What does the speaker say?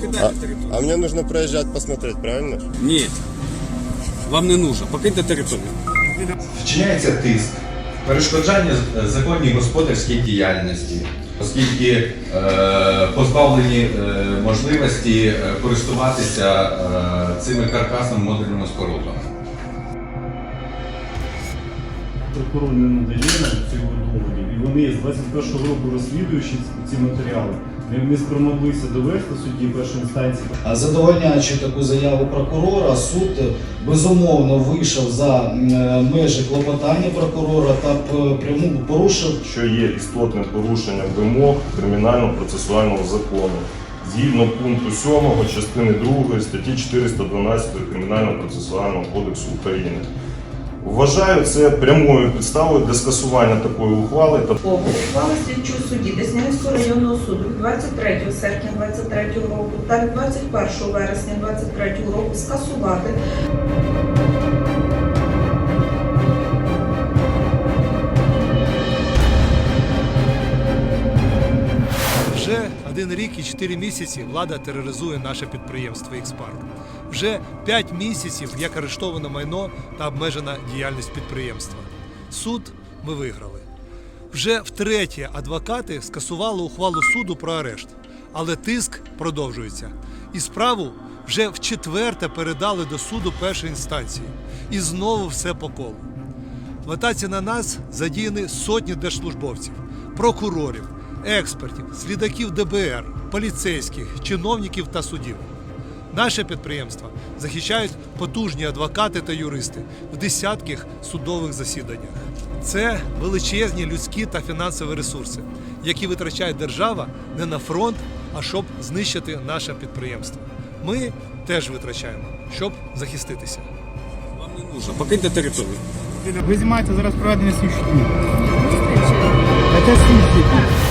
Територію. А мне нужно проезжать посмотреть, правильно? Ні. Вам не нужно. Покиньте територію. Вчиняється тиск, перешкоджання з- законній господарській діяльності, оскільки е, позбавлені е, можливості е, користуватися е, цими каркасними модульними спорудами. Прокурор не надає нам цих доводів, і вони з 21-го року розслідуючи ці- матеріали, не, не спромоглися довести судді першої інстанції. А Задовольняючи таку заяву прокурора, суд е, безумовно вийшов за е, межі клопотання прокурора та п- пряму порушив що є істотним порушенням вимог кримінального процесуального закону згідно пункту 7 частини 2 статті 412 Кримінального процесуального кодексу України. Вважаю це прямою підставою для скасування такої ухвали та Ухвали слідчого судді Деснянського районного суду від 23 серпня 23 року та від 21 вересня 23 року скасувати один рік і чотири місяці влада тероризує наше підприємство «Ікспарк». Вже п'ять місяців як арештовано майно та обмежена діяльність підприємства. Суд ми виграли. Вже втретє адвокати скасували ухвалу суду про арешт, але тиск продовжується. І справу вже вчетверте передали до суду першої інстанції. І знову все по колу. В атаці на нас задіяні сотні держслужбовців, прокурорів, експертів, слідаків ДБР, поліцейських, чиновників та судів. Наше підприємство захищають потужні адвокати та юристи в десятках судових засіданнях. Це величезні людські та фінансові ресурси, які витрачає держава не на фронт, а щоб знищити наше підприємство. Ми теж витрачаємо, щоб захиститися. Вам не нужно. Покиньте територію. Ви знімаєте зараз проведення слідчих дій. Яке слідчі?